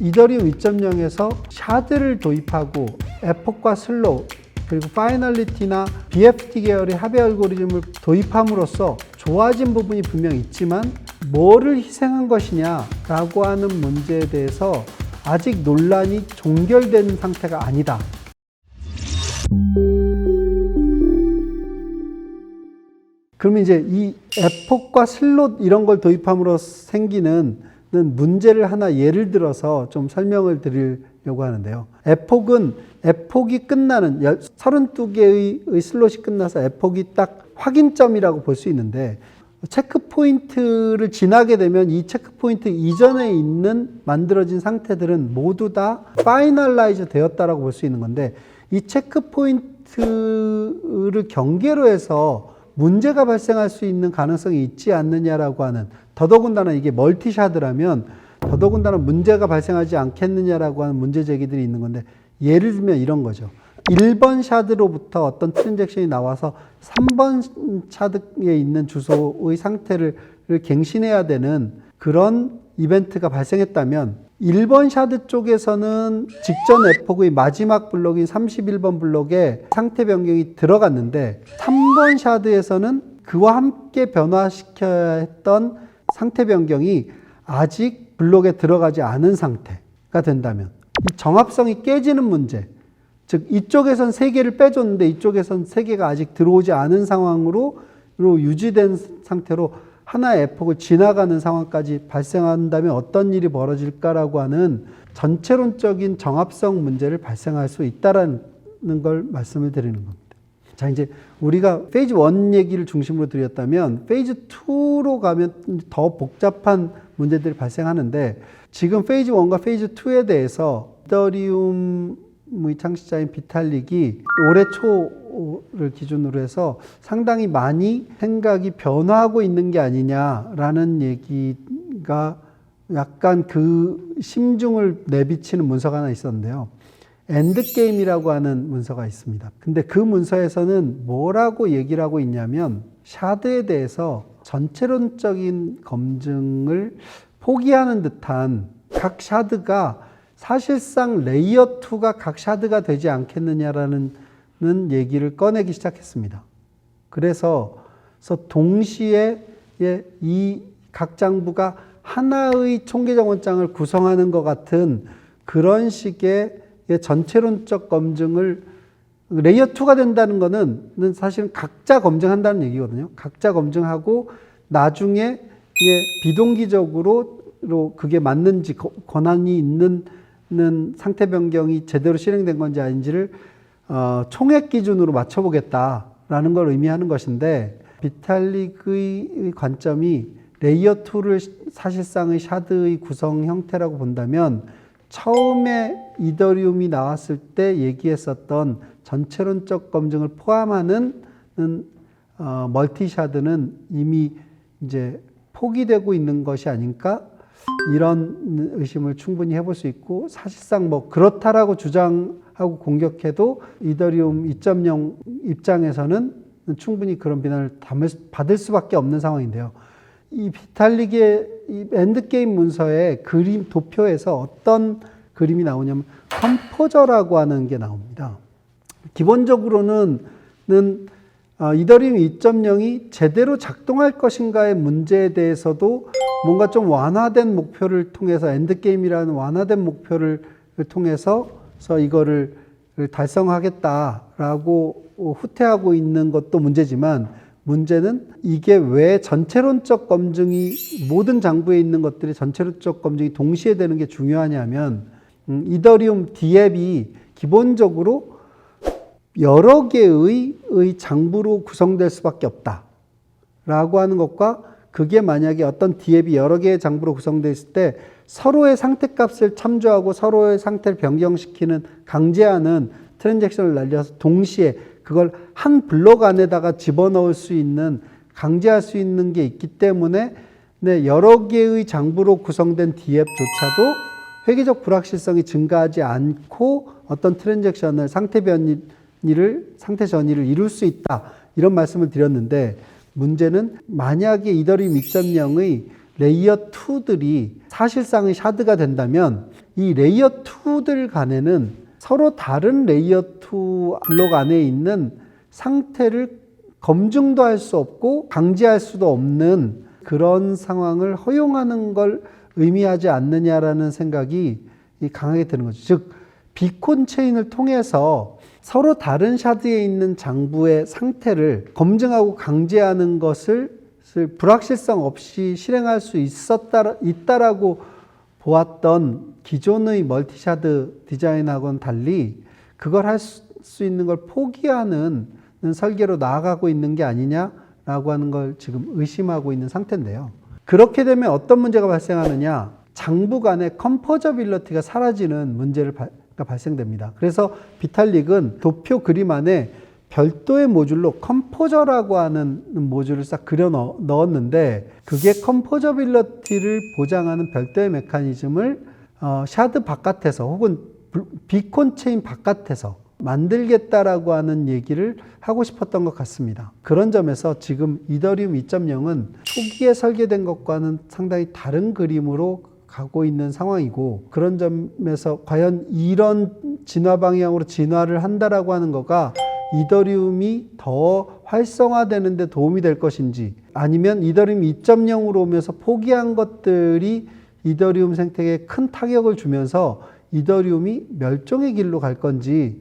이더리움 2.0에서 샤드를 도입하고 에폭과 슬로우 그리고 파이널리티나 BFT 계열의 합의 알고리즘을 도입함으로써 좋아진 부분이 분명 있지만 뭐를 희생한 것이냐라고 하는 문제에 대해서 아직 논란이 종결된 상태가 아니다. 그러면 이제 이 에폭과 슬롯 이런 걸 도입함으로 생기는 문제를 하나 예를 들어서 좀 설명을 드리려고 하는데요. 에폭은 에폭이 끝나는 32개의 슬롯이 끝나서 에폭이 딱 확인점이라고 볼 수 있는데 체크 포인트를 지나게 되면 이 체크 포인트 이전에 있는 만들어진 상태들은 모두 다 파이널라이즈 되었다라고 볼 수 있는 건데 이 체크 포인트를 경계로 해서 문제가 발생할 수 있는 가능성이 있지 않느냐라고 하는 더더군다나 이게 멀티샤드라면 더더군다나 문제가 발생하지 않겠느냐라고 하는 문제 제기들이 있는 건데 예를 들면 이런 거죠. 1번 샤드로부터 어떤 트랜잭션이 나와서 3번 샤드에 있는 주소의 상태를 갱신해야 되는 그런 이벤트가 발생했다면 1번 샤드 쪽에서는 직전 에폭의 마지막 블록인 31번 블록에 상태 변경이 들어갔는데 3번 샤드에서는 그와 함께 변화시켜야 했던 상태 변경이 아직 블록에 들어가지 않은 상태가 된다면 이 정합성이 깨지는 문제 즉 이쪽에선 세 개를 빼줬는데 이쪽에선 세 개가 아직 들어오지 않은 상황으로 유지된 상태로 하나의 에폭을 지나가는 상황까지 발생한다면 어떤 일이 벌어질까라고 하는 전체론적인 정합성 문제를 발생할 수 있다라는 걸 말씀을 드리는 겁니다. 자, 이제 우리가 페이즈 1 얘기를 중심으로 드렸다면 페이즈 2로 가면 더 복잡한 문제들이 발생하는데 지금 페이즈 1과 페이즈 2에 대해서 이더리움 의 창시자인 비탈릭이 올해 초를 기준으로 해서 상당히 많이 생각이 변화하고 있는 게 아니냐라는 얘기가 약간 그 심중을 내비치는 문서가 하나 있었는데요. 엔드게임이라고 하는 문서가 있습니다. 근데 그 문서에서는 뭐라고 얘기를 하고 있냐면 샤드에 대해서 전체론적인 검증을 포기하는 듯한 각 샤드가 사실상 레이어 2가 각 샤드가 되지 않겠느냐라는 얘기를 꺼내기 시작했습니다. 그래서 동시에 이 각 장부가 하나의 총계정원장을 구성하는 것 같은 그런 식의 전체론적 검증을 레이어 2가 된다는 거는 사실은 각자 검증한다는 얘기거든요. 각자 검증하고 나중에 비동기적으로 그게 맞는지 권한이 있는 상태 변경이 제대로 실행된 건지 아닌지를 어, 총액 기준으로 맞춰보겠다라는 걸 의미하는 것인데 비탈릭의 관점이 레이어 2를 사실상의 샤드의 구성 형태라고 본다면 처음에 이더리움이 나왔을 때 얘기했었던 전체론적 검증을 포함하는 어, 멀티샤드는 이미 이제 포기되고 있는 것이 아닐까 이런 의심을 충분히 해볼 수 있고 사실상 뭐 그렇다라고 주장하고 공격해도 이더리움 2.0 입장에서는 충분히 그런 비난을 받을 수밖에 없는 상황인데요. 이 비탈릭의 이 엔드게임 문서의 그림 도표에서 어떤 그림이 나오냐면 컴포저라고 하는 게 나옵니다. 기본적으로는 어, 이더리움 2.0이 제대로 작동할 것인가의 문제에 대해서도 뭔가 좀 완화된 목표를 통해서 엔드게임이라는 완화된 목표를 통해서 이거를 달성하겠다라고 후퇴하고 있는 것도 문제지만 문제는 이게 왜 전체론적 검증이 모든 장부에 있는 것들이 전체론적 검증이 동시에 되는 게 중요하냐면 음, 이더리움 디앱이 기본적으로 여러 개의 장부로 구성될 수밖에 없다라고 하는 것과 그게 만약에 어떤 디앱이 여러 개의 장부로 구성되어 있을 때 서로의 상태값을 참조하고 서로의 상태를 변경시키는 강제하는 트랜잭션을 날려서 동시에 그걸 한 블록 안에다가 집어넣을 수 있는 강제할 수 있는 게 있기 때문에 네, 여러 개의 장부로 구성된 디앱조차도 회계적 불확실성이 증가하지 않고 어떤 트랜잭션을 상태 변이 를 상태 전이를 이룰 수 있다 이런 말씀을 드렸는데 문제는 만약에 이더리움 2.0의 레이어 2들이 사실상의 샤드가 된다면 이 레이어 2들 간에는 서로 다른 레이어 2 블록 안에 있는 상태를 검증도 할 수 없고 강제할 수도 없는 그런 상황을 허용하는 걸 의미하지 않느냐라는 생각이 이 강하게 드는 거죠. 즉, 비콘 체인을 통해서 서로 다른 샤드에 있는 장부의 상태를 검증하고 강제하는 것을 불확실성 없이 실행할 수 있었다, 있다라고 보았던 기존의 멀티샤드 디자인하고는 달리 그걸 할 수 있는 걸 포기하는 설계로 나아가고 있는 게 아니냐라고 하는 걸 지금 의심하고 있는 상태인데요. 그렇게 되면 어떤 문제가 발생하느냐? 장부 간의 컴포저빌러티가 사라지는 문제를 발, 가 발생됩니다. 그래서 비탈릭은 도표 그림 안에 별도의 모듈로 컴포저라고 하는 모듈을 싹 그려 넣, 넣었는데 그게 컴포저빌러티를 보장하는 별도의 메커니즘을 어, 샤드 바깥에서 혹은 비콘 체인 바깥에서 만들겠다라고 하는 얘기를 하고 싶었던 것 같습니다. 그런 점에서 지금 이더리움 2.0은 초기에 설계된 것과는 상당히 다른 그림으로 가고 있는 상황이고 그런 점에서 과연 이런 진화 방향으로 진화를 한다라고 하는 거가 이더리움이 더 활성화되는 데 도움이 될 것인지 아니면 이더리움 2.0으로 오면서 포기한 것들이 이더리움 생태계에 큰 타격을 주면서 이더리움이 멸종의 길로 갈 건지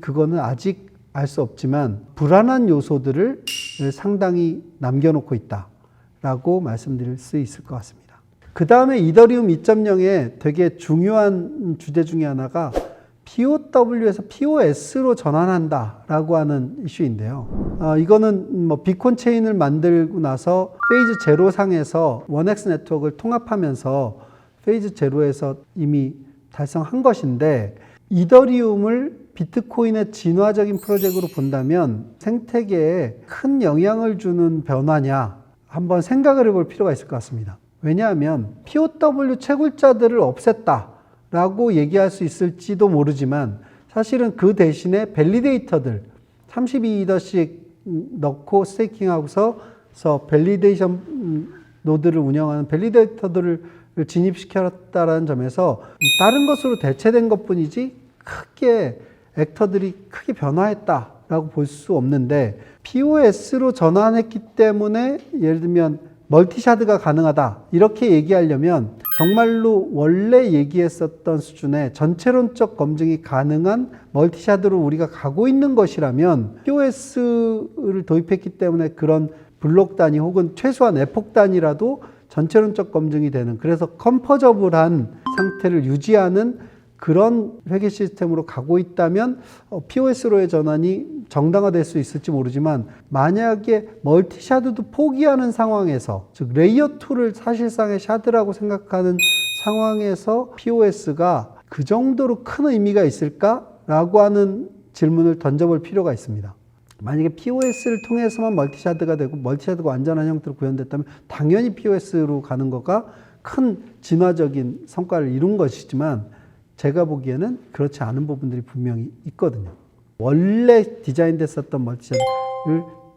그거는 아직 알 수 없지만 불안한 요소들을 상당히 남겨놓고 있다라고 말씀드릴 수 있을 것 같습니다. 그 다음에 이더리움 2.0의 되게 중요한 주제 중에 하나가 POW에서 POS로 전환한다라고 하는 이슈인데요. 어, 이거는 뭐 비콘 체인을 만들고 나서 페이즈 제로 상에서 원엑스 네트워크를 통합하면서 페이즈 제로에서 이미 달성한 것인데 이더리움을 비트코인의 진화적인 프로젝트로 본다면 생태계에 큰 영향을 주는 변화냐 한번 생각을 해볼 필요가 있을 것 같습니다. 왜냐하면 POW 채굴자들을 없앴다라고 얘기할 수 있을지도 모르지만 사실은 그 대신에 밸리데이터들 32이더씩 넣고 스테이킹하고서 밸리데이션 노드를 운영하는 밸리데이터들을 진입시켰다는 점에서 다른 것으로 대체된 것 뿐이지 크게 액터들이 크게 변화했다라고 볼 수 없는데 POS로 전환했기 때문에 예를 들면 멀티샤드가 가능하다. 이렇게 얘기하려면 정말로 원래 얘기했었던 수준의 전체론적 검증이 가능한 멀티샤드로 우리가 가고 있는 것이라면 POS를 도입했기 때문에 그런 블록 단위 혹은 최소한 에폭 단위라도 전체론적 검증이 되는 그래서 컴퍼저블한 상태를 유지하는 그런 회계 시스템으로 가고 있다면 POS로의 전환이 정당화될 수 있을지 모르지만 만약에 멀티 샤드도 포기하는 상황에서 즉 레이어 2를 사실상의 샤드라고 생각하는 상황에서 POS가 그 정도로 큰 의미가 있을까라고 하는 질문을 던져볼 필요가 있습니다. 만약에 POS를 통해서만 멀티샤드가 되고 멀티샤드가 완전한 형태로 구현됐다면 당연히 POS로 가는 거가 큰 진화적인 성과를 이룬 것이지만 제가 보기에는 그렇지 않은 부분들이 분명히 있거든요. 원래 디자인됐었던 멀티샷을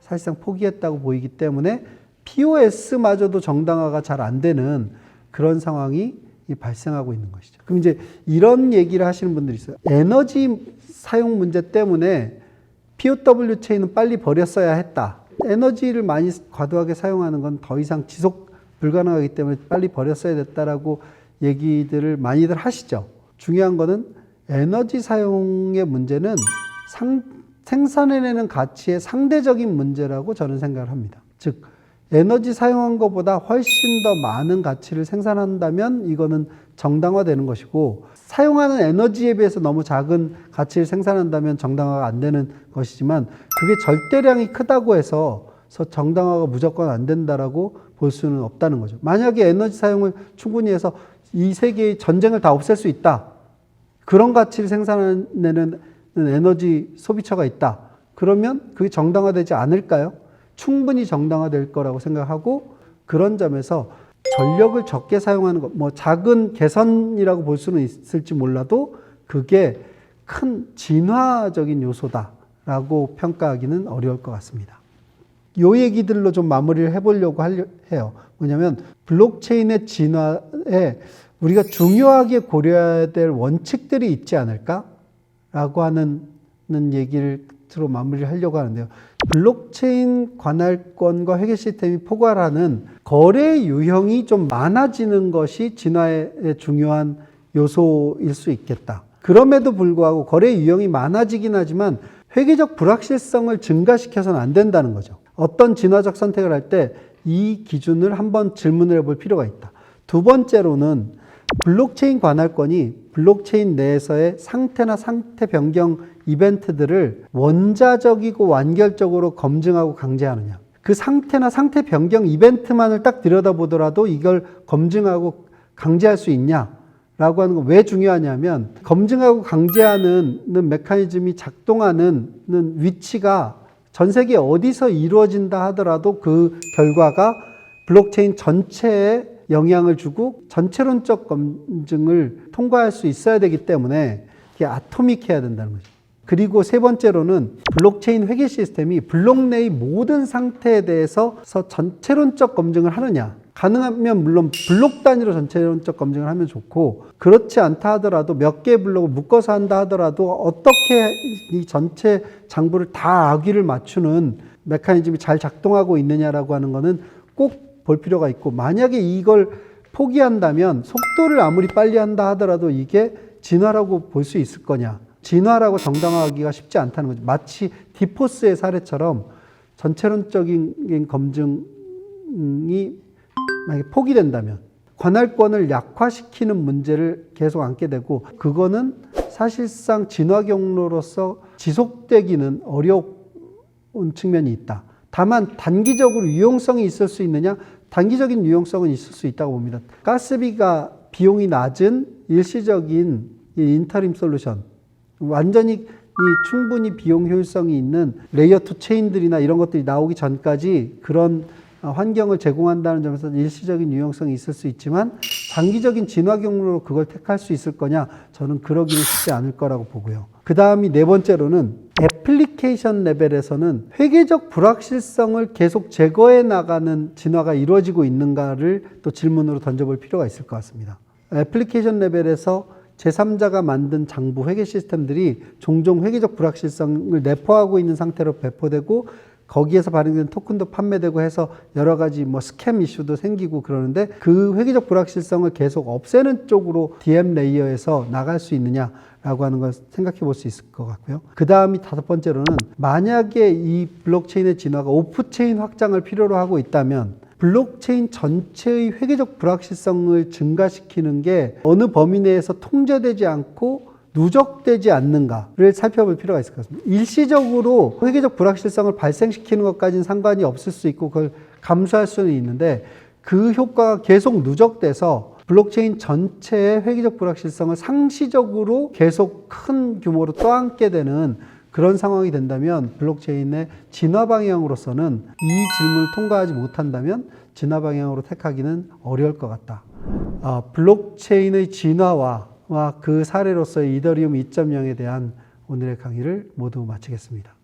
사실상 포기했다고 보이기 때문에 POS마저도 정당화가 잘 안 되는 그런 상황이 발생하고 있는 것이죠. 그럼 이제 이런 얘기를 하시는 분들이 있어요. 에너지 사용 문제 때문에 POW 체인은 빨리 버렸어야 했다. 에너지를 많이 과도하게 사용하는 건 더 이상 지속 불가능하기 때문에 빨리 버렸어야 됐다라고 얘기들을 많이들 하시죠. 중요한 거는 에너지 사용의 문제는 상, 생산해내는 가치의 상대적인 문제라고 저는 생각을 합니다. 즉, 에너지 사용한 것보다 훨씬 더 많은 가치를 생산한다면 이거는 정당화되는 것이고 사용하는 에너지에 비해서 너무 작은 가치를 생산한다면 정당화가 안 되는 것이지만 그게 절대량이 크다고 해서 정당화가 무조건 안 된다라고 볼 수는 없다는 거죠. 만약에 에너지 사용을 충분히 해서 이 세계의 전쟁을 다 없앨 수 있다. 그런 가치를 생산해내는 에너지 소비처가 있다. 그러면 그게 정당화되지 않을까요? 충분히 정당화될 거라고 생각하고 그런 점에서 전력을 적게 사용하는 것, 뭐 작은 개선이라고 볼 수는 있을지 몰라도 그게 큰 진화적인 요소다라고 평가하기는 어려울 것 같습니다. 요 얘기들로 좀 마무리를 해보려고 해요. 뭐냐면 블록체인의 진화에 우리가 중요하게 고려해야 될 원칙들이 있지 않을까라고 하는 는 얘기를 들어 마무리를 하려고 하는데요. 블록체인 관할권과 회계 시스템이 포괄하는 거래 유형이 좀 많아지는 것이 진화의 중요한 요소일 수 있겠다. 그럼에도 불구하고 거래 유형이 많아지긴 하지만 회계적 불확실성을 증가시켜서는 안 된다는 거죠. 어떤 진화적 선택을 할 때 이 기준을 한번 질문을 해볼 필요가 있다. 두 번째로는 블록체인 관할권이 블록체인 내에서의 상태나 상태 변경 이벤트들을 원자적이고 완결적으로 검증하고 강제하느냐. 그 상태나 상태 변경 이벤트만을 딱 들여다보더라도 이걸 검증하고 강제할 수 있냐? 라고 하는 건 왜 중요하냐면 검증하고 강제하는 메커니즘이 작동하는 위치가 전 세계 어디서 이루어진다 하더라도 그 결과가 블록체인 전체에 영향을 주고 전체론적 검증을 통과할 수 있어야 되기 때문에 이게 아토믹해야 된다는 거죠. 그리고 세 번째로는 블록체인 회계 시스템이 블록 내의 모든 상태에 대해서 전체론적 검증을 하느냐. 가능하면 물론 블록 단위로 전체론적 검증을 하면 좋고 그렇지 않다 하더라도 몇 개의 블록을 묶어서 한다 하더라도 어떻게 이 전체 장부를 다 아귀를 맞추는 메커니즘이 잘 작동하고 있느냐라고 하는 거는 꼭 볼 필요가 있고 만약에 이걸 포기한다면 속도를 아무리 빨리 한다 하더라도 이게 진화라고 볼 수 있을 거냐 진화라고 정당화하기가 쉽지 않다는 거죠 마치 디포스의 사례처럼 전체론적인 검증이 만약에 포기된다면 관할권을 약화시키는 문제를 계속 안게 되고 그거는 사실상 진화 경로로서 지속되기는 어려운 측면이 있다. 다만 단기적으로 유용성이 있을 수 있느냐? 단기적인 유용성은 있을 수 있다고 봅니다. 가스비가 비용이 낮은 일시적인 이 인터림 솔루션 완전히 이 충분히 비용 효율성이 있는 레이어 투 체인들이나 이런 것들이 나오기 전까지 그런 환경을 제공한다는 점에서 일시적인 유용성이 있을 수 있지만 장기적인 진화 경로로 그걸 택할 수 있을 거냐 저는 그러기는 쉽지 않을 거라고 보고요. 그 다음이 네 번째로는 애플리케이션 레벨에서는 회계적 불확실성을 계속 제거해 나가는 진화가 이루어지고 있는가를 또 질문으로 던져볼 필요가 있을 것 같습니다. 애플리케이션 레벨에서 제3자가 만든 장부 회계 시스템들이 종종 회계적 불확실성을 내포하고 있는 상태로 배포되고 거기에서 발행된 토큰도 판매되고 해서 여러 가지 뭐 스캠 이슈도 생기고 그러는데 그 회계적 불확실성을 계속 없애는 쪽으로 DM 레이어에서 나갈 수 있느냐 라고 하는 걸 생각해 볼 수 있을 것 같고요. 그 다음이 다섯 번째로는 만약에 이 블록체인의 진화가 오프체인 확장을 필요로 하고 있다면 블록체인 전체의 회계적 불확실성을 증가시키는 게 어느 범위 내에서 통제되지 않고 누적되지 않는가를 살펴볼 필요가 있을 것 같습니다. 일시적으로 회계적 불확실성을 발생시키는 것까지는 상관이 없을 수 있고 그걸 감수할 수는 있는데 그 효과가 계속 누적돼서 블록체인 전체의 회계적 불확실성을 상시적으로 계속 큰 규모로 떠안게 되는 그런 상황이 된다면 블록체인의 진화 방향으로서는 이 질문을 통과하지 못한다면 진화 방향으로 택하기는 어려울 것 같다. 어, 블록체인의 진화와 그 사례로서의 이더리움 2.0에 대한 오늘의 강의를 모두 마치겠습니다.